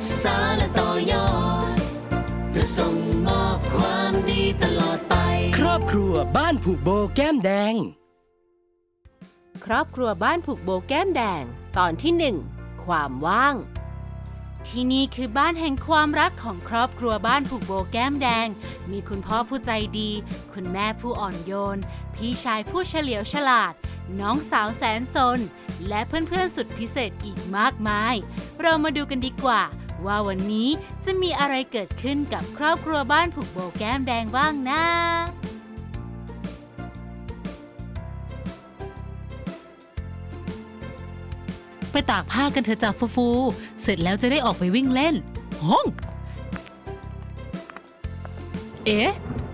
กษาและต่อยอดเพื่อส่งมอบความดีตลอดไป ครอบครัวบ้านผูกโบแก้มแดง ครอบครัวบ้านผูกโบแก้มแดง ตอนที่หนึ่งความว่าง ที่นี่คือบ้านแห่งความรักของครอบครัวบ้านผูกโบแก้มแดง มีคุณพ่อผู้ใจดี คุณแม่ผู้อ่อนโยน พี่ชายผู้เฉลียวฉลาด น้องสาวแสนสน และเพื่อนๆสุดพิเศษอีกมากมาย เรามาดูกันดีกว่า ว่าวันนี้จะมีอะไรเกิดขึ้นกับครอบครัวบ้านผูกโบแก้มแดงบ้างนะไปตากผ้ากันเถอะจ้ะฟูฟู เสร็จแล้วจะได้ออกไปวิ่งเล่นห้องเอ๊ะ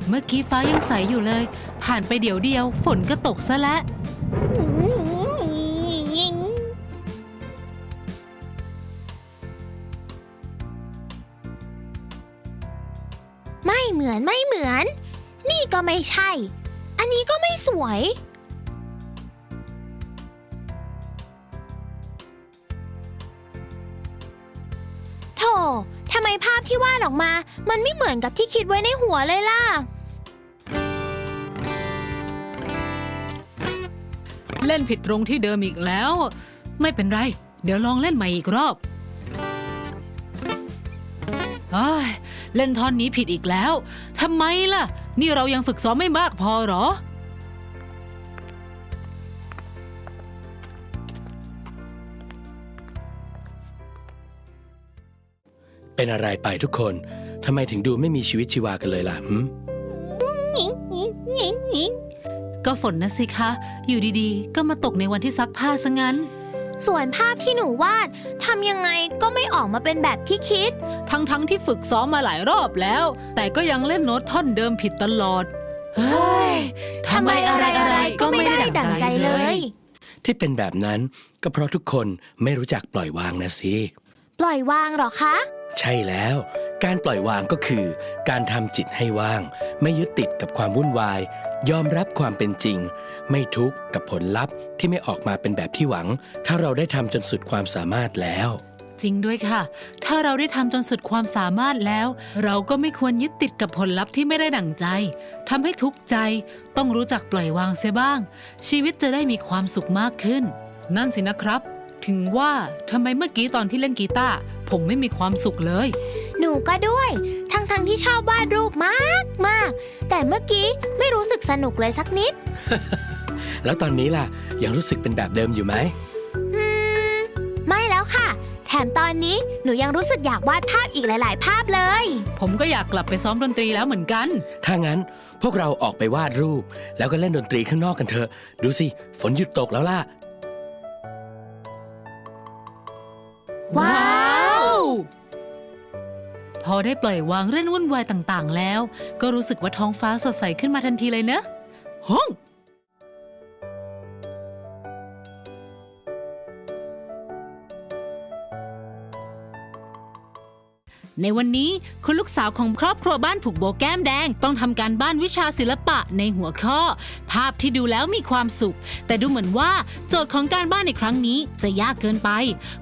เมื่อกี้ฟ้ายังใสอยู่เลย ผ่านไปเดี๋ยวเดียว ฝนก็ตกซะแล้ว ไม่เหมือนไม่เหมือน นี่ก็ไม่ใช่ อันนี้ก็ไม่สวย โธ่ทำไมภาพที่วาดออกมา มันไม่เหมือนกับที่คิดไว้ในหัวเลยล่ะ เล่นผิดตรงที่เดิมอีกแล้ว ไม่เป็นไร เดี๋ยวลองเล่นใหม่อีกรอบ เอ้ยเล่นท่อนนี้ผิดอีกแล้วทำไมล่ะ นี่เรายังฝึกซ้อมไม่มากพอเหรอ เป็นอะไรไปทุกคน ทำไมถึงดูไม่มีชีวิตชีวากันเลยล่ะหึก็ฝนนะสิคะ อยู่ดีๆ ก็มาตกในวันที่ซักผ้าซะงั้น ส่วนภาพที่หนูวาดทำยังไงก็ไม่ออกมาเป็นแบบที่คิด ทั้งๆที่ฝึกซ้อมมาหลายรอบแล้ว แต่ก็ยังเล่นโน้ตท่อนเดิมผิดตลอด เฮ้ยทำไมอะไรอะไรก็ไม่ได้ดั่งใจเลย ที่เป็นแบบนั้นก็เพราะทุกคนไม่รู้จักปล่อยวางนะสิ ปล่อยวางเหรอคะ ใช่แล้ว การปล่อยวางก็คือ การทำจิตให้ว่าง ไม่ยึดติดกับความวุ่นวาย ยอมรับความเป็นจริง ไม่ทุกข์กับผลลัพธ์ที่ไม่ออกมาเป็นแบบที่หวัง ถ้าเราได้ทำจนสุดความสามารถแล้ว จริงด้วยค่ะ ถ้าเราได้ทำจนสุดความสามารถแล้ว เราก็ไม่ควรยึดติดกับผลลัพธ์ที่ไม่ได้ดั่งใจทำให้ทุกข์ใจ ต้องรู้จักปล่อยวางเสียบ้าง ชีวิตจะได้มีความสุขมากขึ้น นั่นสินะครับ ถึงว่าทำไมเมื่อกี้ตอนที่เล่นกีตาร์ผมไม่มีความสุขเลย หนูก็ด้วย ทั้งๆทที่ชอบวาดรูปมากมาก แต่เมื่อกี้ไม่รู้สึกสนุกเลยสักนิด แล้วตอนนี้ล่ะ ยังรู้สึกเป็นแบบเดิมอยู่ไหม อืม ไม่แล้วค่ะ แถมตอนนี้หนูยังรู้สึกอยากวาดภาพอีกหลาย ๆ ภาพเลย ผมก็อยากกลับไปซ้อมดนตรีแล้วเหมือนกัน ถ้างั้นพวกเราออกไปวาดรูป แล้วก็เล่นดนตรีข้างนอกกันเถอะ ดูสิ ฝนหยุดตกแล้วล่ะ ว้าว พอได้ปล่อยวางเรื่องวุ่นวายต่างๆ แล้ว ก็รู้สึกว่าท้องฟ้าสดใสขึ้นมาทันทีเลยเนอะฮ้อง ในวันนี้คุณลูกสาวของครอบครัวบ้านผูกโบแก้มแดง ต้องทำการบ้านวิชาศิลปะในหัวข้อ ภาพที่ดูแล้วมีความสุข แต่ดูเหมือนว่าโจทย์ของการบ้านในครั้งนี้จะยากเกินไป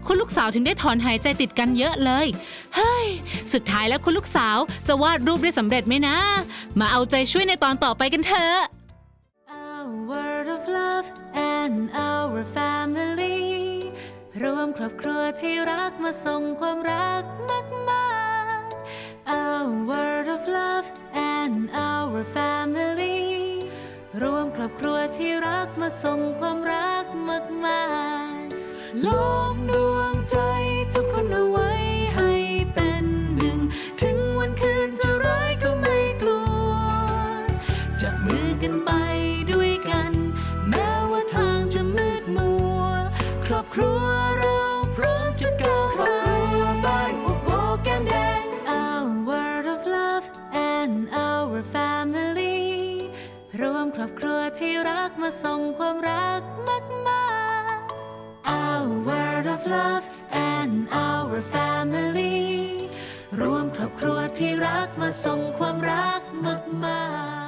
คุณลูกสาวถึงได้ถอนหายใจติดกันเยอะเลย เฮ้ย สุดท้ายแล้วคุณลูกสาวจะวาดรูปได้สำเร็จไหมนะ มาเอาใจช่วยในตอนต่อไปกันเถอะ word of love and our family รวมครอบครัวที่รักมาส่งความรักมาก มาย Our word of love and our family รวมครอบครัวที่รักมาส่งความรักมากมายล้อมดวงใจทุกคนเอาไว้ให้เป็นหนึ่ง ถึงวันคืนจะร้ายก็ไม่กลัว จับมือกันไปด้วยกัน แม้ว่าทางจะมืดมัว ครอบครัว and our family รวมครอบครัวที่รักมาส่งความรักมากมาย Our word of love and our family รวมครอบครัวที่รักมาส่งความรักมากมาย